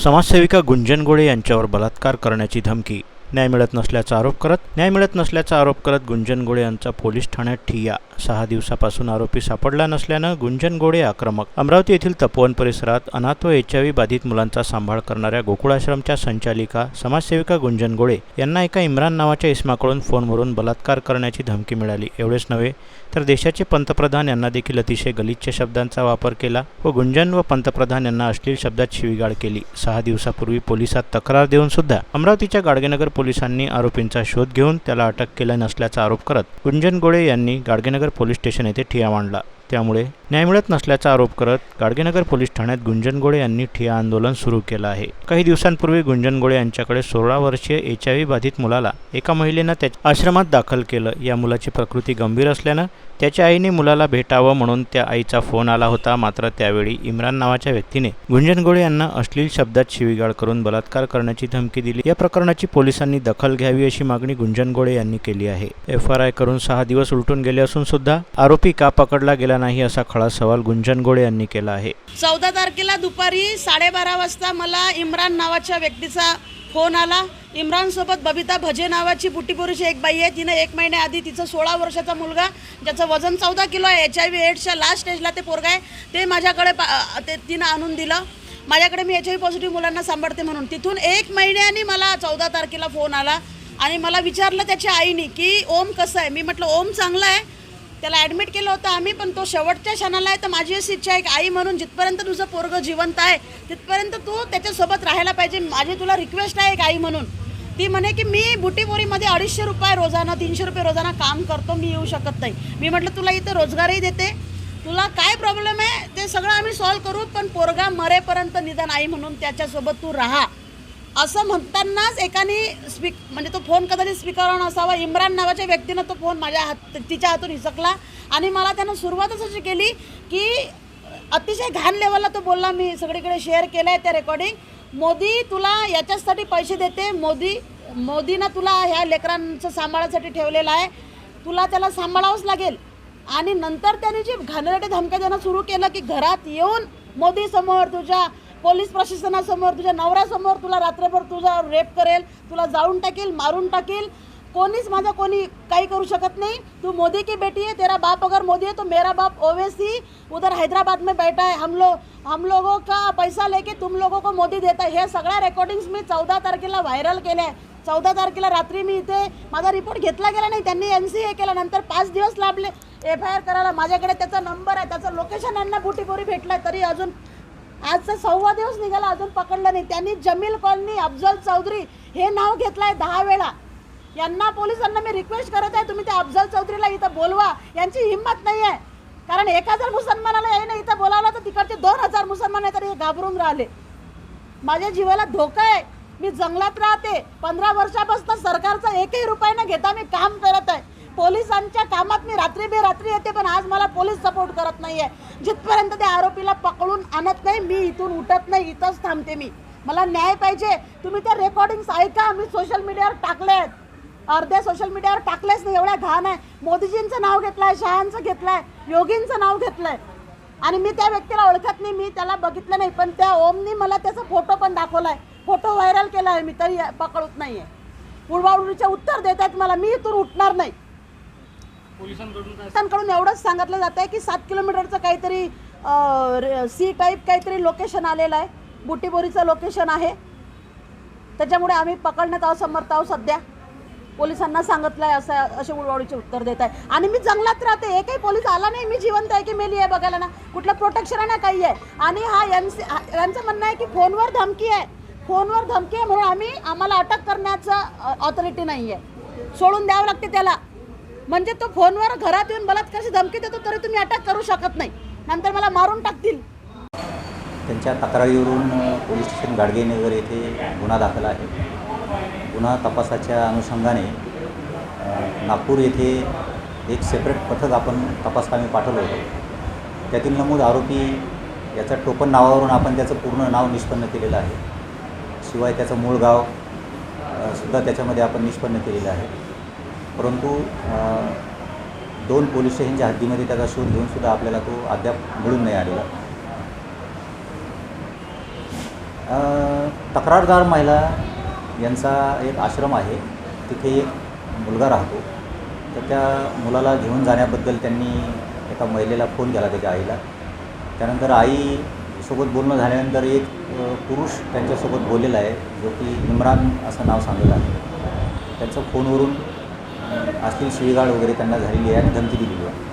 समाजसेविका गुंजन गोळे यांच्यावर बलात्कार करण्याची धमकी न्याय मिळत नसल्याचा आरोप करत न्याय मिळत नसल्याचा आरोप करत गुंजन गोळे यांचा पोलीस ठाण्यात ठिय्या. सहा दिवसापासून आरोपी सापडला नसल्यानं गुंजन गोळे आक्रमक. अमरावती येथील तपोवन परिसरात अनाथ व एच बाधित मुलांचा सांभाळ करणाऱ्या गोकुळाश्रमच्या संचालिका समाजसेविका गुंजन गोळे यांना एका इम्रान नावाच्या इस्माकडून फोनवरून बलात्कार करण्याची धमकी मिळाली. एवढेच नव्हे तर देशाचे पंतप्रधान यांना देखील अतिशय गलिच्छ शब्दांचा वापर केला व गुंजन व पंतप्रधान यांना अश्लील शब्दात शिवीगाळ केली. सहा दिवसापूर्वी पोलिसात तक्रार देऊन सुद्धा अमरावतीच्या गाडगेनगर पोलिसांनी आरोपींचा शोध घेऊन त्याला अटक केला नसल्याचा आरोप करत गुंजन गोळे यांनी गाडगेनगर पोलीस स्टेशन येथे ठिया मांडला. त्यामुळे न्याय मिळत नसल्याचा आरोप करत गाडगेनगर पोलीस ठाण्यात गुंजन गोळे यांनी ठिया आंदोलन सुरू केलं आहे. काही दिवसांपूर्वी गुंजन गोळे यांच्याकडे सोळा वर्षीय एच आय व्ही बाधित मुलाला एका महिलेनं त्याच्या आश्रमात दाखल केलं. या मुलाची प्रकृती गंभीर असल्यानं त्याच्या आईने मुलाला भेटावं म्हणून त्या आईचा फोन आला होता. मात्र त्यावेळी इम्रान नावाच्या व्यक्तीने गुंजन गोळे यांना अश्लील शब्दात शिवीगाळ करून बलात्कार करण्याची धमकी दिली. या प्रकरणाची पोलिसांनी दखल घ्यावी अशी मागणी गुंजन गोळे यांनी केली आहे. एफ आर आय करून सहा दिवस उलटून गेले असून सुद्धा आरोपी का पकडला गेला नाही असा खळा सवाल गुंजन गोळे यांनी केला आहे. चौदा तारखेला दुपारी साडेबारा वाजता मला इम्रान नावाच्या व्यक्तीचा फोन आला. इम्रानसोबत बबिता भजे नावाची बुटीपोरीची एक बाई आहे. तिनं एक महिन्याआधी तिचं सोळा वर्षाचा मुलगा ज्याचं वजन चौदा किलो आहे. एच आय व्ही एड्सच्या लास्ट स्टेजला ते पोरगा आहे. ते माझ्याकडे पा- ते तिनं आणून दिलं. माझ्याकडे मी एच आय व्ही पॉझिटिव्ह मुलांना सांभाळते म्हणून. तिथून एक महिन्याने मला चौदा तारखेला फोन आला आणि मला विचारलं त्याच्या आईनी की ओम कसं आहे? मी म्हटलं ओम चांगला आहे. त्याला ॲडमिट केलं होतं आम्ही पण तो शेवटच्या क्षणाला आहे. तर माझी अशी इच्छा आहे की आई म्हणून जिथपर्यंत तुझं पोरगं जिवंत आहे तिथपर्यंत तू त्याच्यासोबत राहायला पाहिजे. माझी तुला रिक्वेस्ट आहे एक आई म्हणून. ती म्हणे की मी बुटीबोरीमध्ये अडीचशे रुपये रोजाना तीनशे रुपये रोजाना काम करतो मी येऊ शकत नाही. मी म्हटलं तुला इथं रोजगारही देते. तुला काय प्रॉब्लेम आहे? ते सगळं आम्ही सॉल्व करू पण पोरगा मरेपर्यंत निदान आई म्हणून त्याच्यासोबत तू राहा. असं म्हणतानाच एकाने स्पीक म्हणजे तो फोन कदाचित स्पीकरवर असावा. इम्रान नावाच्या व्यक्तीनं तो फोन माझ्या हात तिच्या हातून हिसकला. आणि मला त्यानं सुरुवातच अशी केली की अतिशय घाण लेवलला तो बोलला मी सगळीकडे शेअर केलं आहे त्या रेकॉर्डिंग मोदी तुला याच्याचसाठी पैसे देते. मोदी मोदीनं तुला ह्या लेकरांचं सांभाळासाठी ठेवलेलं आहे. तुला त्याला सांभाळावंच लागेल. आणि नंतर त्याने जे घाणेरडे धमक्या देणं सुरू केलं की घरात येऊन मोदीसमोर तुझ्या पोलीस प्रशासनासमोर तुझ्या नवऱ्यासमोर तुला रात्रभर तुझा रेप करेल तुला जाळून टाकेल मारून टाकेल. कोणीच माझं कोणी काही करू शकत नहीं. तू मोदी की बेटी है तेरा बाप अगर मोदी है तो मेरा बाप ओवैसी. उधर हैदराबाद में बैठा है हम लोग हम लोगों का पैसा लेके तुम लोगों को मोदी देता है। हे सगळ्या रेकॉर्डिंग्स मी चौदा तारखेला व्हायरल केल्या आहे. चौदा तारखेला रात्री मी इथे माझा रिपोर्ट घेतला गेला नाही. त्यांनी एन सी ए केल्यानंतर नंतर पाच दिवस लाभले एफ आय आर करायला माझ्याकडे त्याचा नंबर आहे त्याचं लोकेशन यांना बुटीपोरी भेटला तरी अजून आजचा सव्वा दिवस निघाला अजून पकडलं नाही. त्यांनी जमील कॉलनी अफजल चौधरी हे नाव घेतलं आहे दहा वेळा. यांना पोलिसांना मी रिक्वेस्ट करत आहे तुम्ही त्या अफजल चौधरीला इथं बोलवा. यांची हिंमत नाही आहे कारण एक हजार मुसलमानाला यायनं इथं बोलावलं तर तिकडचे दोन हजार मुसलमान आहे तर हे घाबरून राहिले. माझ्या जीवाला धोका आहे. मी जंगलात राहते. पंधरा वर्षापासून सरकारचा एकही रुपये न घेता मी काम करत आहे. पोलिसांच्या कामात मी रात्री बेरात्री येते पण आज मला पोलीस सपोर्ट करत नाही आहे जिथपर्यंत त्या आरोपीला पकडून आणत नाही मी इथून उठत नाही इथंच थांबते मी. मला न्याय पाहिजे. तुम्ही त्या रेकॉर्डिंग्स ऐका मी सोशल मीडियावर टाकले आहेत अर्ध्या सोशल मीडियावर टाकलेच नाही एवढ्या घाण आहे. मोदीजींचं नाव घेतलं आहे शहांचं आहे योगींचं नाव घेतलं आहे आणि मी त्या व्यक्तीला ओळखत नाही मी त्याला बघितलं नाही पण त्या ओमनी मला त्याचा फोटो पण दाखवला आहे फोटो व्हायरल केला आहे मी तरी पकडत नाही आहे उडवाउडवीचे उत्तर देत आहेत मला मी इथून उठणार नाही. पोलिसांकडून एवढंच सांगितलं जात आहे की सात किलोमीटरचं काहीतरी सी टाईप काहीतरी लोकेशन आलेलं आहे. बुटीबोरीचं लोकेशन आहे. त्याच्यामुळे आम्ही पकडण्यात असमर्थ आहोत सध्या. पोलिसांना सांगितलं आहे असं असे उडवाडीचे उत्तर देत आहे. आणि मी जंगलात राहते. हे काही पोलीस आला नाही. मी जिवंत आहे की मेली आहे बघायला ना. कुठलं प्रोटेक्शन आहे ना काही आहे. आणि हा यांचे यांचं म्हणणं आहे की फोनवर धमकी आहे. फोनवर धमकी आहे म्हणून आम्ही आम्हाला अटक करण्याचं ऑथॉरिटी नाही आहे सोडून द्यावं लागते त्याला. म्हणजे तो फोनवर घरात येऊन बलात्काराची धमकी देतो तरी तुम्ही अटक करू शकत नाही. नंतर मला मारून टाकतील. त्यांच्या तक्रारीवरून पोलीस स्टेशन गाडगेनगर येथे गुन्हा दाखल आहे. गुन्हा तपासाच्या अनुषंगाने नागपूर येथे एक सेपरेट पथक आपण तपासकामी पाठवलं होतं. त्यातील नमूद आरोपी याचा टोपण नावावरून आपण त्याचं पूर्ण नाव निष्पन्न केलेलं आहे. शिवाय त्याचं मूळ गाव सुद्धा त्याच्यामध्ये आपण निष्पन्न केलेलं आहे. परंतु दोन पोलीस स्टेशनच्या हद्दीमध्ये त्याचा शोध घेऊनसुद्धा आपल्याला तो अद्याप मिळून नाही आलेला. तक्रारदार महिला यांचा एक आश्रम आहे. तिथे एक मुलगा राहतो. तर त्या मुलाला घेऊन जाण्याबद्दल त्यांनी एका महिलेला फोन केला त्याच्या आईला. त्यानंतर आई सोबत बोलणं झाल्यानंतर एक पुरुष त्यांच्यासोबत बोललेला आहे जो की इम्रान असं नाव सांगितलं आहे. त्यांचं फोनवरून असतील सुविधा वगैरे त्यांना झालेली आहे आणि धमकी दिलेली आहे.